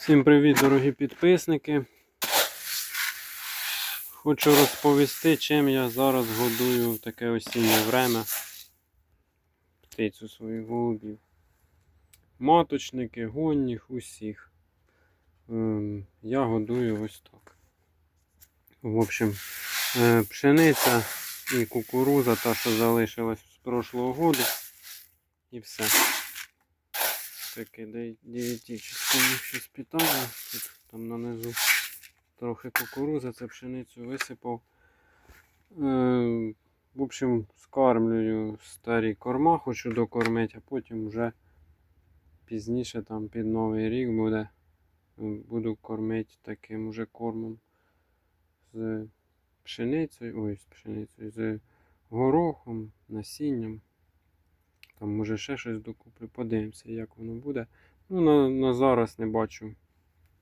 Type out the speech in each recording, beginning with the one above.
Всім привіт, дорогі підписники. Хочу розповісти, чим я зараз годую в таке осіннє время птицю своїх голубів. Маточники, гонних, усіх. Ем, Я годую ось так. В общем, е, пшениця і кукуруза, та, що залишилась з прошлого году. І все. Таке дієтичне щось питання. Тут там нанизу трохи кукурузи, це пшеницю висипав. Е, в общем, скармлюю старі корма, хочу докормити, а потім вже пізніше там під Новий рік буде. Буду кормити таким уже кормом з пшеницею, ой, з пшеницею, з горохом, насінням. Там може ще щось докуплю, подивимося, як воно буде. Ну, на, на зараз не бачу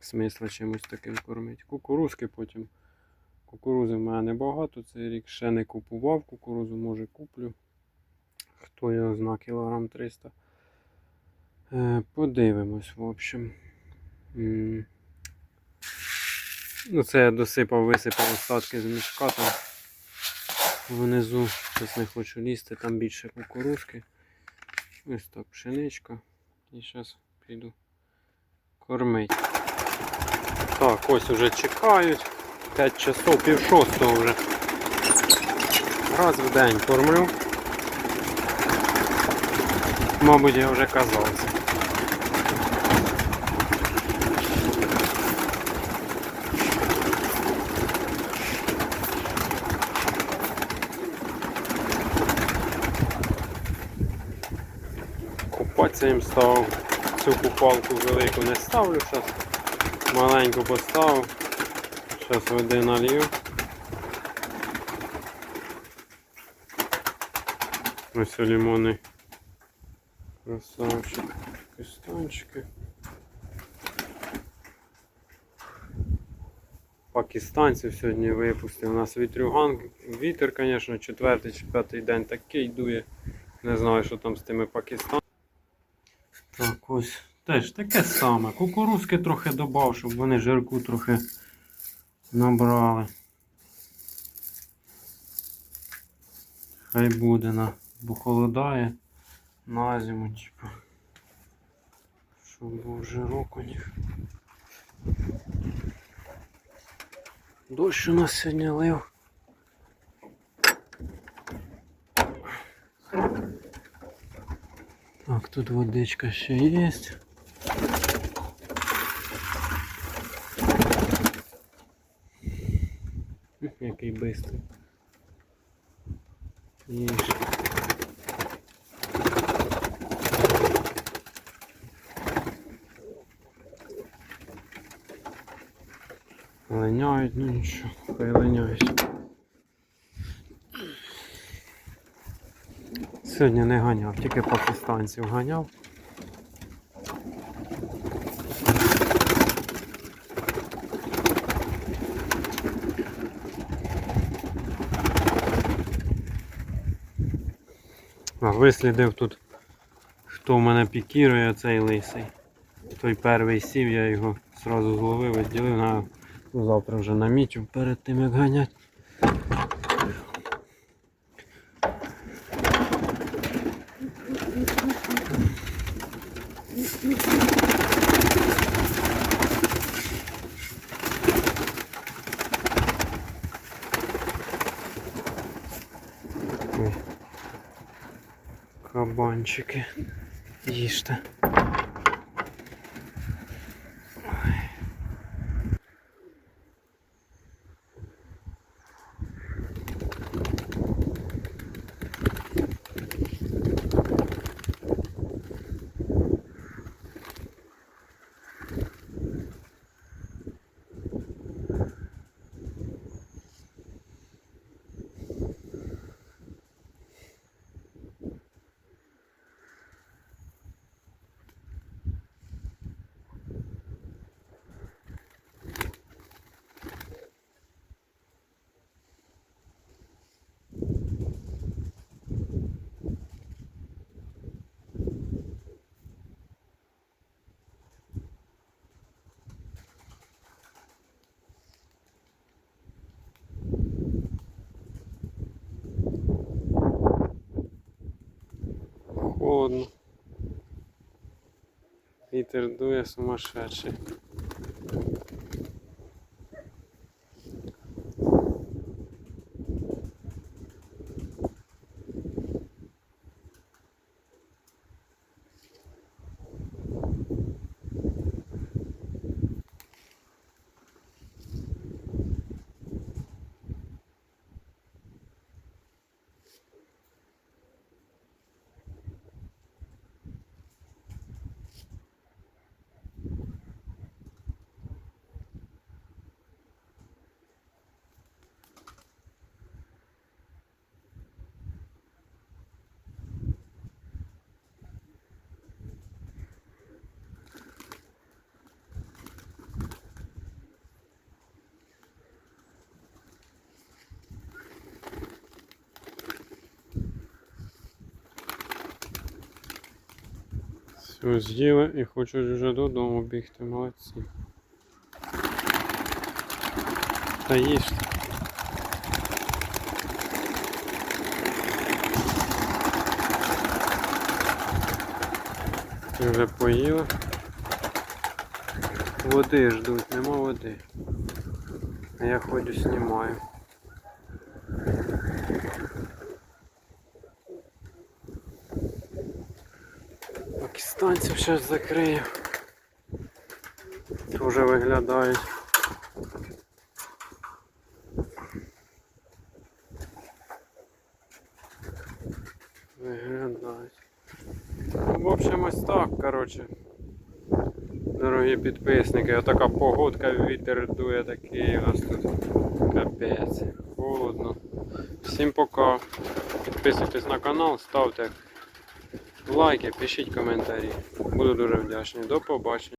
смисла чимось таким кормити. Кукурузки потім. Кукурузи в мене небагато цей рік. Ще не купував кукурузу, може куплю. Хто його зна, кілограм 300. Е, подивимось, в общем. М. Ну, це я досипав, висипав остатки з мішка там внизу. Зараз не хочу лізти, там більше кукурузки. Ось так, пшеничка. І зараз піду кормити. Так, ось уже чекають. 5 часов, пів шостого вже. Раз в день кормлю. Мабуть, я вже казав їм став. Цю купалку велику не ставлю зараз. Маленьку поставив. Зараз води налью. Ось лимони. Красавчик. Кистанчики. Пакистанців сьогодні випустив. У нас вітрюган. Вітер, звісно, четвертий чи п'ятий день такий дує. Не знаю, що там з тими пакистанцями. Ось теж таке саме. Кукурузки трохи додав, щоб вони жирку трохи набрали. Хай буде на, бо холодає на зиму, типу. Щоб був жирок у них. Дощ у нас сьогодні лив. Так, тут водичка ще є. Який бистрий. Є. Линяють, ну нічого, хай линяють. Сьогодні не ганяв, тільки пакистанців ганяв. Вислідив тут, хто в мене пікірує цей лисий. Той перший сів, я його зразу зловив, відділив на завтра вже намітив перед тим як ганять. Кабанчики. Їжте. Холодно. Вітер дує сумасшедший. Все, з'їли і хочуть вже додому бігти, молодці. Та їжте. Ти вже поїли. Води ждуть, нема води. А я ходю знімаю. Пакистанців щось закрию. Дуже виглядають. Виглядають. Ну, в общем, ось так, коротше. Дорогі підписники, отака погодка, вітер дує такий у нас тут. Капець. Холодно. Всім пока. Підписуйтесь на канал, ставте лайки, пишіть коментарі. Буду дуже вдячний. До побачення.